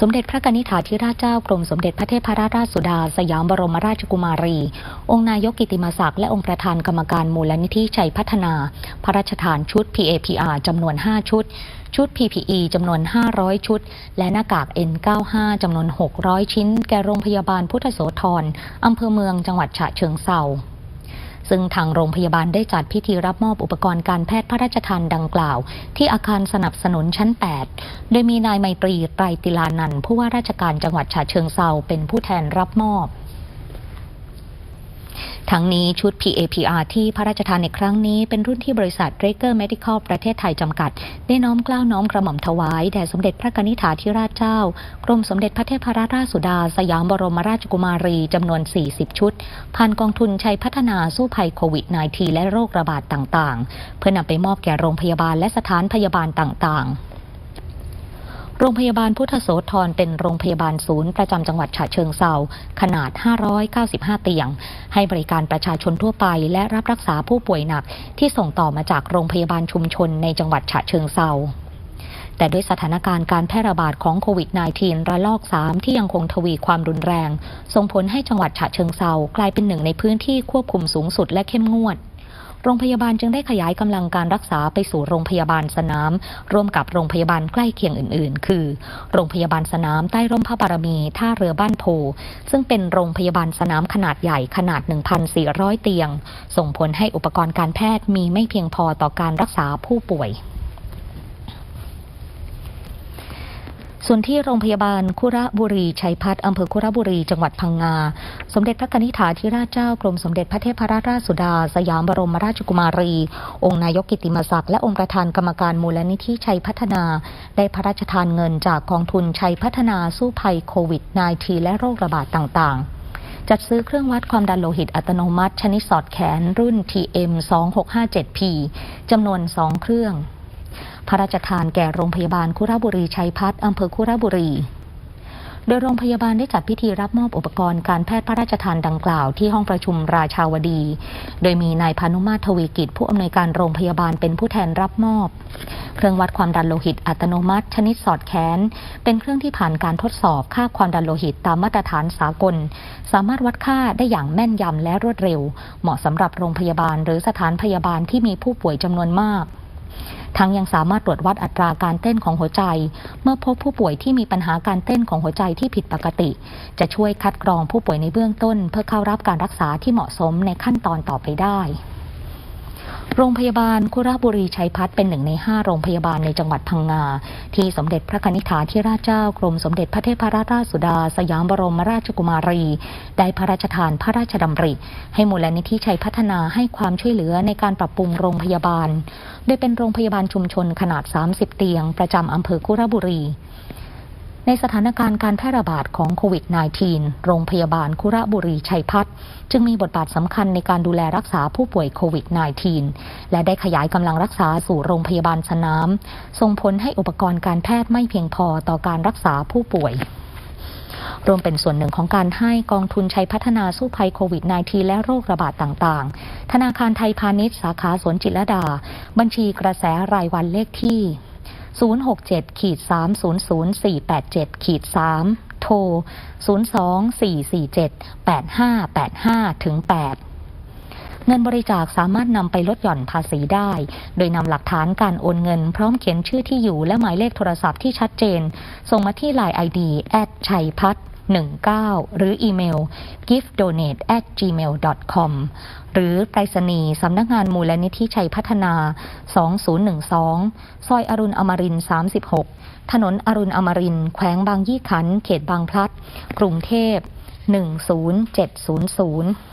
สมเด็จพระกนิษฐาธิราชเจ้ากรมสมเด็จพระเทพรัตนราชสุดา สยามบรมราชกุมารี องค์นายกกิติมศักดิ์และองค์ประธานกรรมการมูลนิธิชัยพัฒนา พระราชทานชุด PAPR จำนวน 5 ชุด ชุด PPE จำนวน 500 ชุด และหน้ากาก N95 จำนวน 600 ชิ้น แก่โรงพยาบาลพุทธโสธรอำเภอเมืองจังหวัดฉะเชิงเทรา ซึ่งทางโรงพยาบาลได้จัดพิธีรับมอบอุปกรณ์การแพทย์พระราชทานดังกล่าว ที่อาคารสนับสนุนชั้น 8 โดยมีนายไมตรีไตรติลานันผู้ว่าราชการจังหวัดฉะเชิงเซาเป็นผู้แทนรับมอบ ทั้งนี้ชุด PAPR ที่พระราชทานในครั้งนี้เป็นรุ่นที่บริษัท r a g e r Medical ประเทศไทยจำกัด ได้น้อมกล้าวน้อมกระหม่อมถวาย แด่สมเด็จพระนิษฐาธิราชเจ้า กรมสมเด็จพระเทพรัตนราชสุดา สยามบรมราชกุมารีจำนวน 40 ชุด ผ่านกองทุนชัยพัฒนาสู้ภัยโควิด -19 และโรคระบาดต่างๆ เพื่อนำไปมอบแก่โรงพยาบาลและสถานพยาบาลต่างๆโรงพยาบาลพุทธโสธรเป็นโรงพยาบาลศูนย์ประจำจังหวัดฉะเชิงเซาขนาด 595 เตียง ให้บริการประชาชนทั่วไป และรับรักษาผู้ป่วยหนักที่ส่งต่อมาจากโรงพยาบาลชุมชนในจังหวัดฉะเชิงเซาแต่ด้วยสถานการณ์การแพร่ระบาดของโควิด -19 ระลอก 3 ที่ยังคงทวีความรุนแรง ส่งผลให้จังหวัดฉะเชิงเซากลายเป็นหนึ่งในพื้นที่ควบคุมสูงสุดและเข้มงวด โรงพยาบาลจึงได้ขยายกำลังการรักษาไปสู่โรงพยาบาลสนาม ร่วมกับโรงพยาบาลใกล้เคียงอื่น ๆ คือ โรงพยาบาลสนามใต้ร่มพระบารมี ท่าเรือบ้านโพ ซึ่งเป็นโรงพยาบาลสนามขนาดใหญ่ขนาด 1,400 เตียง ส่งผลให้อุปกรณ์การแพทย์มีไม่เพียงพอต่อการรักษาผู้ป่วย ส่วนที่โรงพยาบาลคุระบุรีชัยพัฒน์อำเภอคุระบุรีจังหวัดพังงา สมเด็จพระนิษฐาธิราชเจ้ากรมสมเด็จพระเทพรัตนราชสุดา สยามบรมราชกุมารี องค์นายกกิติมศักดิ์และองค์ประธานกรรมการมูลนิธิชัยพัฒนา ได้พระราชทานเงินจากกองทุนชัยพัฒนาสู้ภัยโควิด -19 และโรคระบาดต่าง ๆจัดซื้อเครื่องวัดความดันโลหิตอัตโนมัติ ชนิดสอดแขนรุ่น TM 2657P จำนวน 2 เครื่อง พระราชทานแก่โรงพยาบาลคุระบุรีชัยพัฒน์อำเภอคุระบุรี โดยโรงพยาบาลได้จัดพิธีรับมอบอุปกรณ์การแพทย์พระราชทานดังกล่าวที่ห้องประชุมราชาวดี โดยมีนายพานุมาตรทวีกิจ ผู้อำนวยการโรงพยาบาลเป็นผู้แทนรับมอบ เครื่องวัดความดันโลหิตอัตโนมัติ ชนิดสอดแขน เป็นเครื่องที่ผ่านการทดสอบค่าความดันโลหิตตามมาตรฐานสากล สามารถวัดค่าได้อย่างแม่นยำและรวดเร็ว เหมาะสำหรับโรงพยาบาลหรือสถานพยาบาลที่มีผู้ป่วยจำนวนมาก ทั้งยังสามารถตรวจวัดอัตราการเต้นของหัวใจ เมื่อพบผู้ป่วยที่มีปัญหาการเต้นของหัวใจที่ผิดปกติ จะช่วยคัดกรองผู้ป่วยในเบื้องต้น เพื่อเข้ารับการรักษาที่เหมาะสมในขั้นตอนต่อไปได้ โรงพยาบาลคุระบุรีชัยพัฒน์เป็นหนึ่งในห้าโรงพยาบาลในจังหวัดพังงา ที่สมเด็จพระนิษฐาธิราชเจ้ากรมสมเด็จพระเทพรัตนราชสุดา สยามบรมราชกุมารี ได้พระราชทานพระราชดำริ ให้มูลนิธิชัยพัฒนาให้ความช่วยเหลือในการปรับปรุงโรงพยาบาล โดยเป็นโรงพยาบาลชุมชนขนาด 30 เตียง ประจำอำเภอคุระบุรี ในสถานการณ์การแพร่ระบาดของโควิด -19 โรงพยาบาลคุระบุรีชัยพัฒน์จึงมีบทบาทสำคัญในการดูแลรักษาผู้ป่วยโควิด -19 และได้ขยายกำลังรักษาสู่โรงพยาบาลสนาม ส่งผลให้อุปกรณ์การแพทย์ไม่เพียงพอต่อการรักษาผู้ป่วยรวมเป็นส่วนหนึ่งของการให้กองทุนชัยพัฒนาสู้ภัยโควิด -19 และโรคระบาดต่างๆ ธนาคารไทยพาณิชย์สาขาสวนจิตรดา บัญชีกระแสรายวันเลขที่ 067ขีด300487ขีด3โทร 024478585ถึง8เงินบริจาคสามารถนำไปลดหย่อนภาษีได้ โดยนำหลักฐานการโอนเงิน พร้อมเขียนชื่อที่อยู่และหมายเลขโทรศัพท์ที่ชัดเจน ส่งมาที่ Line ID แอดชัยพัฒน์ 19 หรืออีเมล giftdonate@gmail.com หรือไปรษณีย์สำนักงานมูลนิธิชัยพัฒนา 2012 ซอยอรุณอมรินทร์36 ถนนอรุณอมรินทร์แขวงบางยี่ขัน เขตบางพลัด กรุงเทพ 10700